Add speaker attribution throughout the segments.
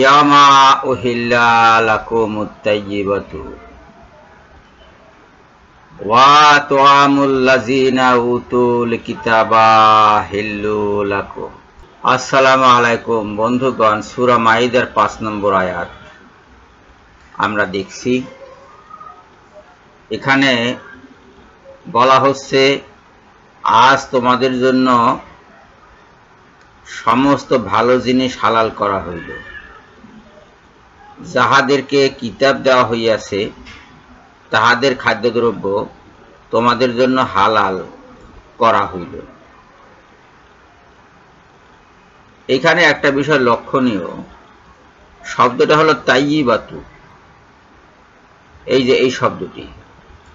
Speaker 1: ইয়ামা উহিল্লা লাকুমুত তাইয়্যিবাতু ওয়া উতুল কিতাবা হিল্লু লাকুম। আসসালামু আলাইকুম বন্ধুগণ, সূরা মাইদার পাঁচ নম্বর আয়াত। আমরা দেখছি, এখানে বলা হচ্ছে, আজ তোমাদের জন্য সমস্ত ভালো জিনিস হালাল করা হইল। যাহাদেরকে কিতাব দেওয়া হইয়াছে, তাহাদের খাদ্যদ্রব্য তোমাদের জন্য হালাল করা হইল। এখানে একটা বিষয় লক্ষণীয়। শব্দটা হলো তাইয়ি বাতু এই যে এই শব্দটি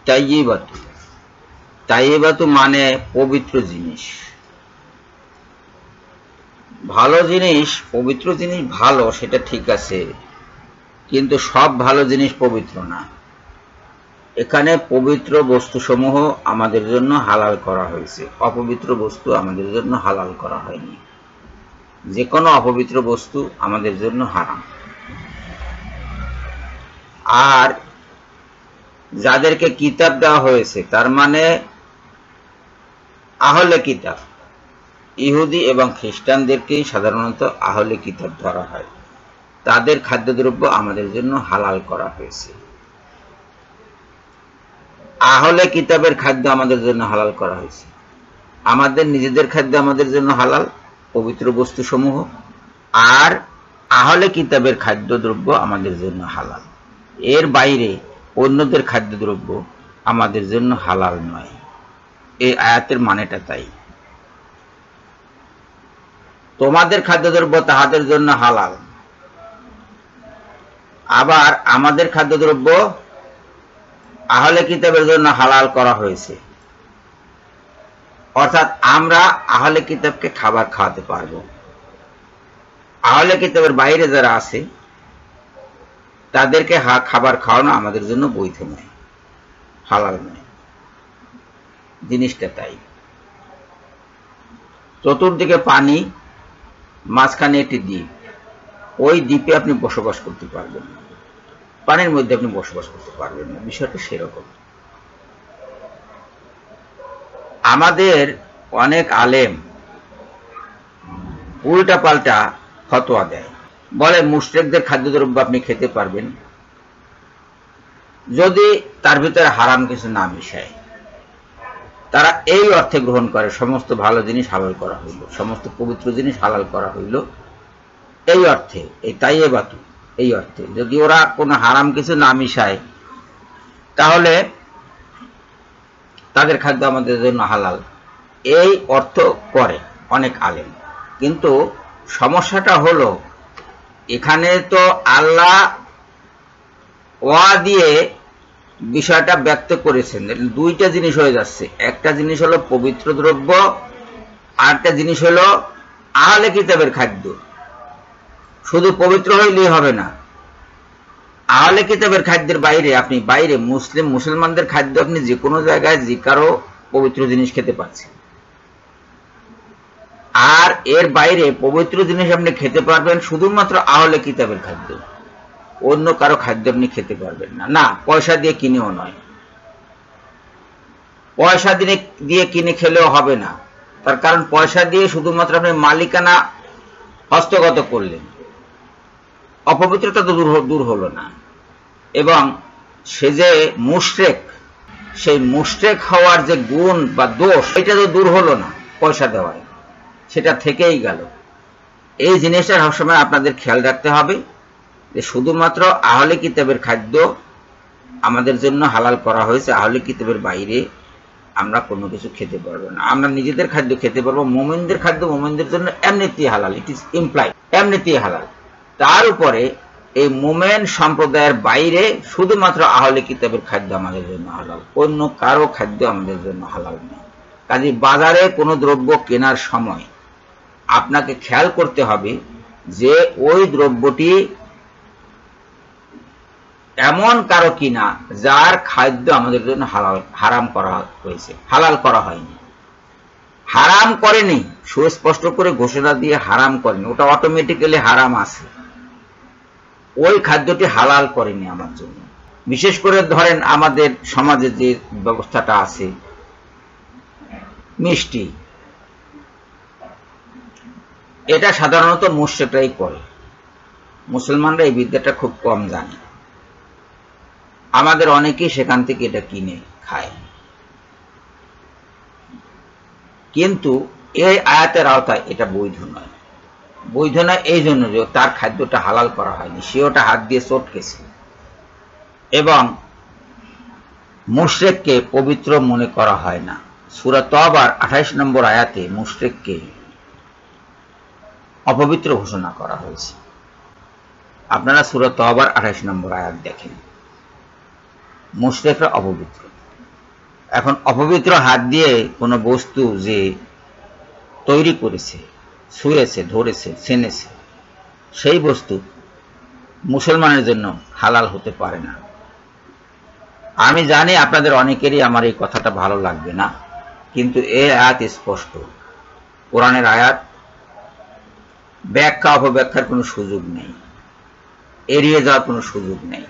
Speaker 1: তাইয়ি বাতু তাইয়ি বাতু মানে পবিত্র জিনিস। ভালো জিনিস, পবিত্র জিনিস ভালো, সেটা ঠিক আছে। কিন্তু সব ভালো জিনিস পবিত্র না। এখানে পবিত্র বস্তুসমূহ আমাদের জন্য হালাল করা হয়েছে। অপবিত্র বস্তু আমাদের জন্য হালাল করা হয়নি। যে কোনো অপবিত্র বস্তু আমাদের জন্য হারাম। আর যাদেরকে কিতাব দেওয়া হয়েছে, তার মানে আহলে কিতাব। ইহুদি এবং খ্রিস্টানদেরকেই সাধারণত আহলে কিতাব ধরা হয়। তাদের খাদ্যদ্রব্য আমাদের জন্য হালাল করা হয়েছে। আহলে কিতাবের খাদ্য আমাদের জন্য হালাল করা হয়েছে। আমাদের নিজেদের খাদ্য আমাদের জন্য হালাল, পবিত্র বস্তু সমূহ আর আহলে কিতাবের খাদ্যদ্রব্য আমাদের জন্য হালাল। এর বাইরে অন্যদের খাদ্যদ্রব্য আমাদের জন্য হালাল নয়। এই আয়াতের মানেটা তাই। তোমাদের খাদ্যদ্রব্য তাহাদের জন্য হালাল। আবার আমাদের খাদ্যদ্রব্য আহলে কিতাবের জন্য হালাল করা হয়েছে। অর্থাৎ আমরা আহলে কিতাবকে খাবার খাওয়াতে পারব। আহলে কিতাবের বাইরে যারা আছে, তাদেরকে হা খাবার খাওয়ানো আমাদের জন্য বৈধ নয়, হালাল নয়। জিনিসটা তাই। চতুর্দিকে পানি মাঝখানে একটি দ্বীপ। ওই দ্বীপে আপনি বসবাস করতে পারবেন পানির মধ্যে আপনি বসবাস করতে পারবেন না। বিষয়টা সেরকম। আমাদের অনেক আলেম উল্টা পাল্টা ফতোয়া দেয়। বলে, মুশ্রেকদের খাদ্যদ্রব্য আপনি খেতে পারবেন। যদি তার ভিতরে হারাম কিছু না মিশায়। তারা এই অর্থে গ্রহণ করে, সমস্ত ভালো জিনিস হালাল করা হইল, সমস্ত পবিত্র জিনিস হালাল করা হইল। এই অর্থে, এই তাইয়ে বাতু, এই অর্থে। যদি ওরা কোনো হারাম কিছু না মিশায়, তাহলে তাদের খাদ্য আমাদের জন্য হালাল। এই অর্থ করে অনেক আলেম। কিন্তু সমস্যাটা হলো, এখানে তো আল্লাহ ওয়া দিয়ে বিষয়টা ব্যক্ত করেছেন। দুইটা জিনিস হয়ে যাচ্ছে। একটা জিনিস হলো পবিত্র দ্রব্য আর একটা জিনিস হলো আহলে কিতাবের খাদ্য। শুধু পবিত্র হইলেই হবে না। আহলে কিতাবের খাদ্যের বাইরে আপনি বাইরে মুসলিম, মুসলমানদের খাদ্য আপনি যে কোনো জায়গায় যে কারও পবিত্র জিনিস খেতে পাচ্ছেন। আর এর বাইরে পবিত্র জিনিস আপনি খেতে পারবেন শুধুমাত্র আহলে কিতাবের খাদ্য। অন্য কারও খাদ্য আপনি খেতে পারবেন না। না, পয়সা দিয়ে কিনেও নয়। পয়সা দিয়ে দিয়ে কিনে খেলেও হবে না। তার কারণ পয়সা দিয়ে শুধুমাত্র আপনি মালিকানা হস্তগত করলেন। অপবিত্রতা তো দূর দূর হলো না। এবং সে যে মুশরেক, সেই মুশরেক হওয়ার যে গুণ বা দোষ, এটা তো দূর হলো না পয়সা দেওয়ায়। সেটা থেকেই গেল। এই জিনিসটা সবসময় আপনাদের খেয়াল রাখতে হবে। যে শুধুমাত্র আহলে কিতাবের খাদ্য আমাদের জন্য হালাল করা হয়েছে, আহলে কিতাবের বাইরে আমরা কোনো কিছু খেতে পারব না। আমরা নিজেদের খাদ্য খেতে পারব, মোমেনদের খাদ্য মোমেনদের জন্য এমনিতেই হালাল ইট ইজ ইমপ্লাই এমনিতেই হালাল। তার উপরে এই মোমেন সম্প্রদায়ের বাইরে শুধুমাত্র আহলে কিতাবের খাদ্য আমাদের জন্য হালাল, অন্য কারও খাদ্য আমাদের জন্য হালাল নেই কাজে বাজারে কোনো দ্রব্য কেনার সময় আপনাকে খেয়াল করতে হবে যে ওই দ্রব্যটি এমন কারও কিনা যার খাদ্য আমাদের জন্য হালাল, হারাম করা হয়েছে, হালাল করা হয়নি। হারাম করেনি, সুস্পষ্ট করে ঘোষণা দিয়ে হারাম করেনি। ওটা অটোমেটিক্যালি হারাম আছে। ওই খাদ্যটি হালাল করেনি আমার জন্য। বিশেষ করে ধরেন আমাদের সমাজে যে ব্যবস্থাটা আছে, মিষ্টি। এটা সাধারণত মুশ্রেকরাই করে। মুসলমানরা এই বিদ্যাটা খুব কম জানে। আমাদের অনেকেই সেখান থেকে এটা কিনে খায়। কিন্তু এই আয়াতের আওতায় এটা বৈধ নয়। বৈধ নয় এই জন্য যে তার খাদ্যটা হালাল করা হয়নি, সে ওটা হাত দিয়ে চটকেছে। এবং মুশরেককে পবিত্র মনে করা হয় না। সুরা তবার আঠাইশ নম্বর আয়াতে মুশরেককে অপবিত্র ঘোষণা করা হয়েছে। আপনারা সুরা তবার আঠাইশ নম্বর আয়াত দেখেন। মুশরেকরা অপবিত্র। এখন অপবিত্র হাত দিয়ে কোনো বস্তু যে তৈরি করেছে, ছুঁয়েছে, ধরেছে, ছেনেছে, সেই বস্তু মুসলমানের জন্য হালাল হতে পারে না। আমি জানি আপনাদের অনেকেরই আমার এই কথাটা ভালো লাগবে না, কিন্তু এ আয়াত স্পষ্ট। কোরআনের আয়াত ব্যাখ্যা, অপব্যাখ্যার কোনো সুযোগ নেই, এড়িয়ে যাওয়ার কোনো সুযোগ নেই।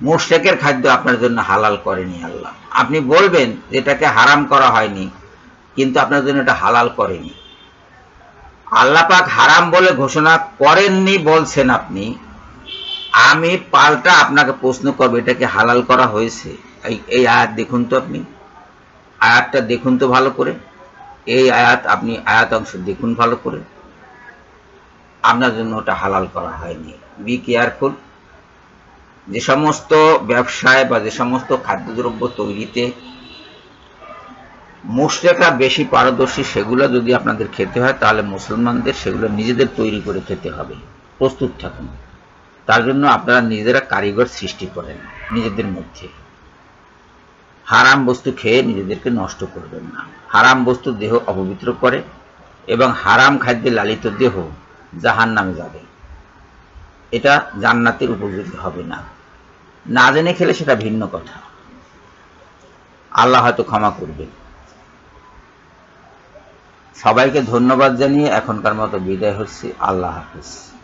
Speaker 1: মুশরেকের খাদ্য আপনার জন্য হালাল করেনি আল্লাহ। আপনি বলবেন যেটাকে হারাম করা হয়নি, কিন্তু আপনার জন্য এটা হালাল করেনি। আল্লাহ পাক হারাম বলে ঘোষণা করেননি বলছেন আপনি, আমি পাল্টা আপনাকে প্রশ্ন করব এটাকে হালাল করা হয়েছে? এই এই আয়াত দেখুন তো আপনি। আয়াতটা দেখুন তো ভালো করে। এই আয়াত আপনি আয়াত অংশ দেখুন ভালো করে। আপনার জন্য ওটা হালাল করা হয়নি। বি কেয়ারফুল যে সমস্ত ব্যবসায় বা যে সমস্ত খাদ্যদ্রব্য তৈরিতে মুশরেকরা বেশি পারদর্শী, সেগুলো যদি আপনাদের খেতে হয়, তাহলে মুসলমানদের সেগুলো নিজেদের তৈরি করে খেতে হবে, প্রস্তুত থাকুন। তার জন্য আপনারা নিজেরা কারিগর সৃষ্টি করেন, নিজেদের মধ্যে। হারাম বস্তু খেয়ে নিজেদেরকে নষ্ট করবেন না। হারাম বস্তু দেহ অপবিত্র করে এবং হারাম খাদ্যে লালিত দেহ জাহান নামে যাবে। এটা জান্নাতের উপযোগী হবে না। না জেনে খেলে সেটা ভিন্ন কথা। আল্লাহ হয়তো ক্ষমা করবে সবাইকে ধন্যবাদ জানিয়ে এখনকার মতো বিদায় হচ্ছি। আল্লাহ হাফিজ।